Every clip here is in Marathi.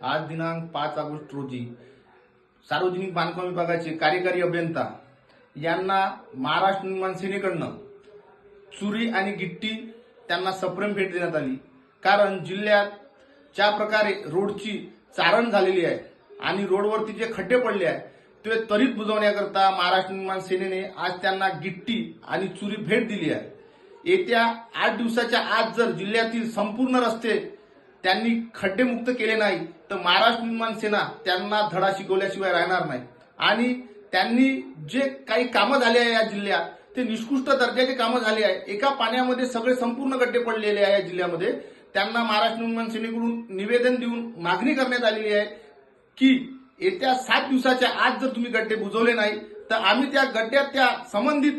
आज दिनांक पाच ऑगस्ट रोजी सार्वजनिक बांधकाम विभागाचे कार्यकारी अभियंता यांना महाराष्ट्र निर्माण सेनेकडनं चुरी आणि गिट्टी त्यांना सप्रेम भेट देण्यात आली. कारण जिल्ह्यात ज्या प्रकारे रोडची चारण झालेली आहे आणि रोडवरती जे खड्डे पडले आहे ते त्वरित बुजवण्याकरता महाराष्ट्र निर्माण सेनेने आज त्यांना गिट्टी आणि चुरी भेट दिली आहे. येत्या आठ दिवसाच्या आज जर जिल्ह्यातील संपूर्ण रस्ते त्यांनी खड्डेमुक्त केले नाही तर महाराष्ट्र निर्माण सेना त्यांना धडा शिकवल्याशिवाय राहणार नाही. आणि त्यांनी जे काही कामं झाले आहे या जिल्ह्यात ते निष्कृष्ट दर्जाचे कामं झाले आहे. एका पाण्यामध्ये सगळे संपूर्ण गड्डे पडलेले आहे या जिल्ह्यामध्ये. त्यांना महाराष्ट्र निर्माण सेनेकडून निवेदन देऊन मागणी करण्यात आलेली आहे की येत्या सात दिवसाच्या आज जर तुम्ही गड्डे बुजवले नाही तर आम्ही त्या गड्ड्यात त्या संबंधित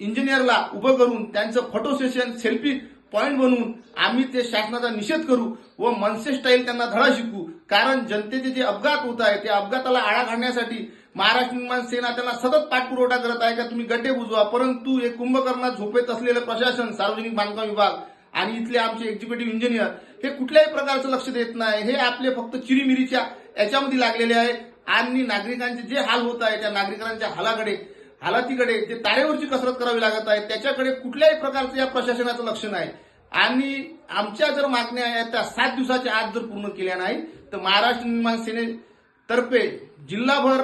इंजिनियरला उभं करून त्यांचं फोटो सेशन सेल्फी पॉइंट बनवून आम्ही ते शासनाचा निषेध करू व मनसे स्टाईल त्यांना धडा शिकू. कारण जनतेचे जे अपघात होत आहे त्या अपघाताला आळा घालण्यासाठी महाराष्ट्र निर्माण सेना त्यांना सतत पाठपुरवठा करत आहे का तुम्ही गड्डे बुजवा. परंतु हे कुंभकर्णात झोपेत असलेलं प्रशासन सार्वजनिक बांधकाम विभाग आणि इथले आमचे एक्झिक्युटिव्ह इंजिनियर हे कुठल्याही प्रकारचं लक्ष देत नाही. हे आपले फक्त चिरीमिरीच्या याच्यामध्ये लागलेले आहे. आणि नागरिकांचे जे हाल होत आहे त्या नागरिकांच्या हालाकडे हालातीकडे जे तारेवरची कसरत करावी लागत आहे त्याच्याकडे कुठल्याही प्रकारचं या प्रशासनाचं लक्ष नाही. आणि आमच्या जर मागण्या आहेत त्या सात दिवसाच्या आत जर पूर्ण केल्या नाही तर महाराष्ट्र निर्माण सेनेतर्फे जिल्हाभर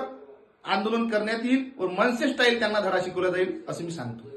आंदोलन करण्यात येईल व मनसे स्टाईल त्यांना धडा शिकवला जाईल असं मी सांगतो.